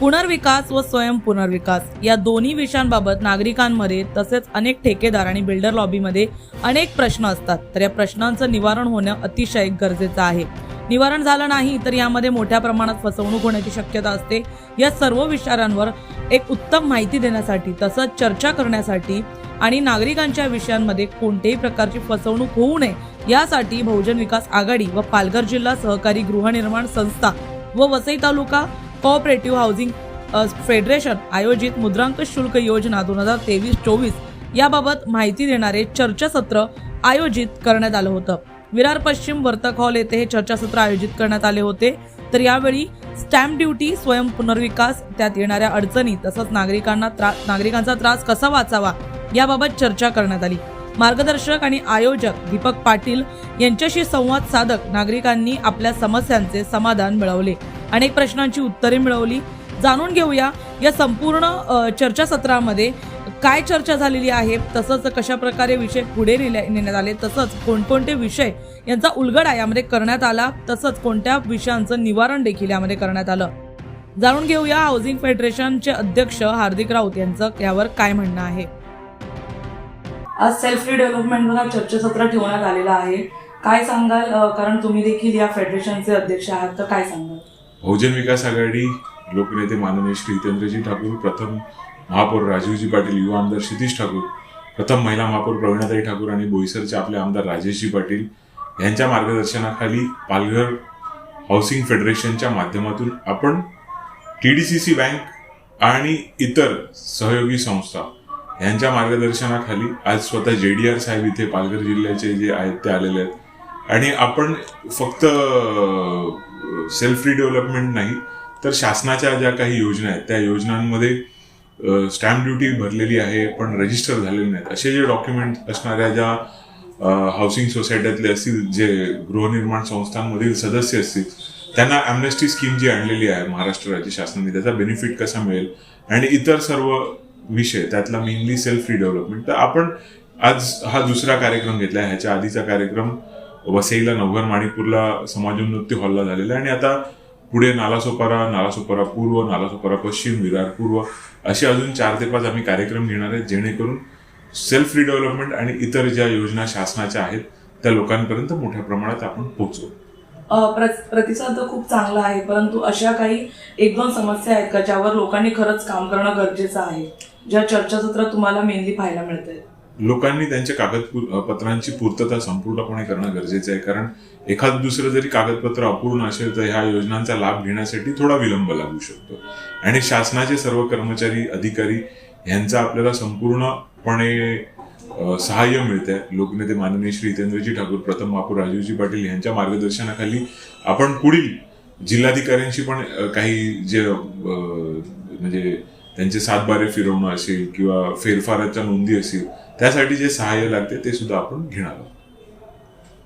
पुनर्विकास व स्वयं पुनर्विकास. या दोन्ही विषयांबाबत नागरिकांमध्ये तसेच अनेक ठेकेदार आणि बिल्डर लॉबीमध्ये अनेक प्रश्न असतात. तर या प्रश्नांचं निवारण होणं अतिशय गरजेचं आहे. निवारण झालं नाही तर यामध्ये मोठ्या प्रमाणात फसवणूक होण्याची शक्यता असते. या सर्व विचारांवर एक उत्तम माहिती देण्यासाठी तसंच चर्चा करण्यासाठी आणि नागरिकांच्या विषयांमध्ये कोणत्याही प्रकारची फसवणूक होऊ नये यासाठी बहुजन विकास आघाडी व पालघर जिल्हा सहकारी गृहनिर्माण संस्था व Vasai taluka cooperative housing federation आयोजित मुद्रांक शुल्क योजना दोन हजार तेवीस चोवीस याबाबत माहिती देणारे चर्चासत्र आयोजित करण्यात आलं होतं. विरार पश्चिम वर्तक हॉल येथे हे चर्चासत्र आयोजित करण्यात आले होते. तर यावेळी स्टॅम्प ड्युटी स्वयं पुनर्विकास त्यात येणाऱ्या अडचणी तसंच नागरिकांना त्रास नागरिकांचा त्रास कसा वाचावा याबाबत चर्चा करण्यात आली. मार्गदर्शक आणि आयोजक दीपक पाटील यांच्याशी संवाद साधक नागरिकांनी आपल्या समस्यांचे समाधान मिळवले. अनेक प्रश्नांची उत्तरे मिळवली. जाणून घेऊया या संपूर्ण चर्चासत्रामध्ये काय चर्चा झालेली आहे तसंच कशा प्रकारे विषय पुढे नेण्यात आले तसंच कोणकोणते विषय यांचा उलगडा यामध्ये करण्यात आला तसंच कोणत्या विषयांचं निवारण देखील यामध्ये करण्यात आलं. जाणून घेऊया हाऊसिंग फेडरेशनचे अध्यक्ष हार्दिक राऊत यांचं यावर काय म्हणणं आहे. आज सेल्फ डेव्हलपमेंट हा चर्चासत्र ठेवण्यात आलेलं आहे. काय सांगाल कारण तुम्ही देखील या फेडरेशनचे अध्यक्ष आहात तर काय सांगाल? बहुजन विकास आघाडी लोकनेते माननीय श्री हितेंद्रजी ठाकूर प्रथम महापौर राजीवजी पाटील युवा आमदार क्षितिश ठाकूर प्रथम महिला महापौर प्रवीणाताई ठाकूर आणि बोईसरचे आपले आमदार राजेशजी पाटील यांच्या मार्गदर्शनाखाली पालघर हाऊसिंग फेडरेशनच्या माध्यमातून आपण T D C C bank आणि इतर सहयोगी संस्था यांच्या मार्गदर्शनाखाली आज स्वतः जे डी आर साहेब इथे पालघर जिल्ह्याचे जे आहेत ते आलेले आहेत. आणि आपण फक्त सेल्फ रिडेव्हलपमेंट नाही तर शासनाच्या ज्या काही योजना आहेत त्या योजनांमध्ये स्टॅम्प ड्युटी भरलेली आहे पण रजिस्टर झालेले नाहीत. असे जे डॉक्युमेंट असणाऱ्या ज्या हाऊसिंग सोसायटीतले असतील जे गृहनिर्माण संस्थांमधील सदस्य असतील त्यांना ॲमनेस्टी स्कीम जी आणलेली आहे महाराष्ट्र राज्य शासनाने त्याचा बेनिफिट कसा मिळेल? आणि इतर सर्व विषय त्यातला मेनली सेल्फ रिडेव्हलपमेंट तर आपण आज हा दुसरा कार्यक्रम घेतला आहे ह्याच्या आधीचा कार्यक्रम वसईला नवघर माणिपूरला समाजोन्नती हॉलला झालेला आहे. आणि आता पुढे नालासोपारा नालासोपारा पूर्व नालासोपारा पश्चिम विरार पूर्व असे अजून चार ते पाच आम्ही कार्यक्रम घेणार आहेत जेणेकरून सेल्फ रिडेव्हलपमेंट आणि इतर ज्या योजना शासनाच्या आहेत त्या लोकांपर्यंत मोठ्या प्रमाणात आपण पोहोचू. प्र- प्रतिसाद तर खूप चांगला आहे परंतु अशा काही एक दोन समस्या आहेत का ज्यावर लोकांनी खरंच काम करणं गरजेचं आहे? ज्या चर्चासत्र तुम्हाला मेनली पाहायला मिळत लोकांनी त्यांच्या कागदपत्रांची पूर्तता संपूर्णपणे करणं गरजेचं आहे. कारण एखादं दुसरं जरी कागदपत्र अपूर्ण असेल तर ह्या योजनांचा लाभ घेण्यासाठी थोडा विलंब लागू शकतो. आणि शासनाचे सर्व कर्मचारी अधिकारी यांचा आपल्याला संपूर्णपणे सहाय्य मिळत आहे लोकनेते माननीय श्री हितेंद्रजी ठाकूर प्रथम बापूर राजीवजी पाटील यांच्या मार्गदर्शनाखाली आपण पुढील जिल्हाधिकाऱ्यांशी पण काही जे म्हणजे त्यांचे सातबारे फिरवणं असेल किंवा फेरफाराच्या नोंदी असेल त्यासाठी जे सहाय्य लागते ते सुद्धा आपण घेणार आहोत.